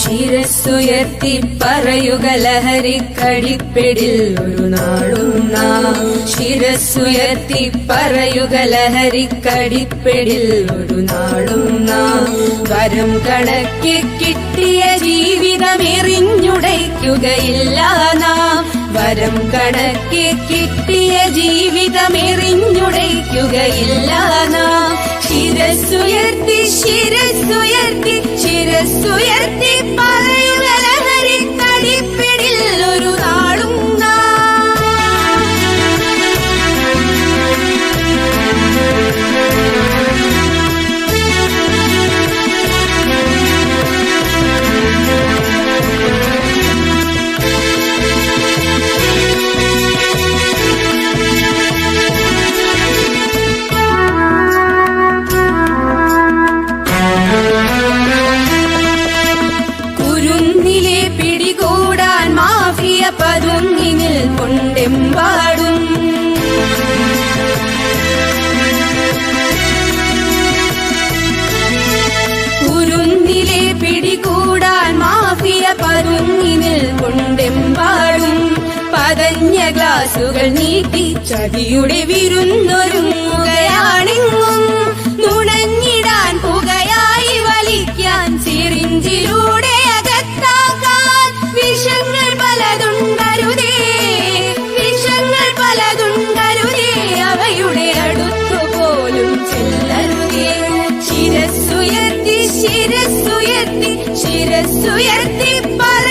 ശിരസ്സുയർത്തി പറയുക ലഹരിക്കടിപ്പിടിൽ ഒരു നാളും നാം. ശിരസ്സുയർത്തി പറയുക ലഹരിക്കടിപ്പിടിൽ ഒരു നാളും നാം. വരം കണക്കി കിട്ടിയ ജീവിതമെറിഞ്ഞുടയ്ക്കുകയില്ല നാം. വരം കണക്കി കിട്ടിയ ജീവിതമെറിഞ്ഞുടയ്ക്കുകയില്ല നാം. ശിരസ്സുയർത്തി ശിരസ്സുയർത്തി ശിരസ്സുയർത്തി പറയുക പിടികൂടാൻ മാഫിയ പതുങ്ങി നിൽക്കൊണ്ടെമ്പാടും പതഞ്ഞ ഗ്ലാസുകൾ നീട്ടി ചതിയുടെ വിരുന്നൊരുങ്ങുകയാണെങ്ങും നുണഞ്ഞിടാൻ പുകയായി വലിക്കാൻ സിറിഞ്ചിലൂടെ ശിരസുയർത്തി പറ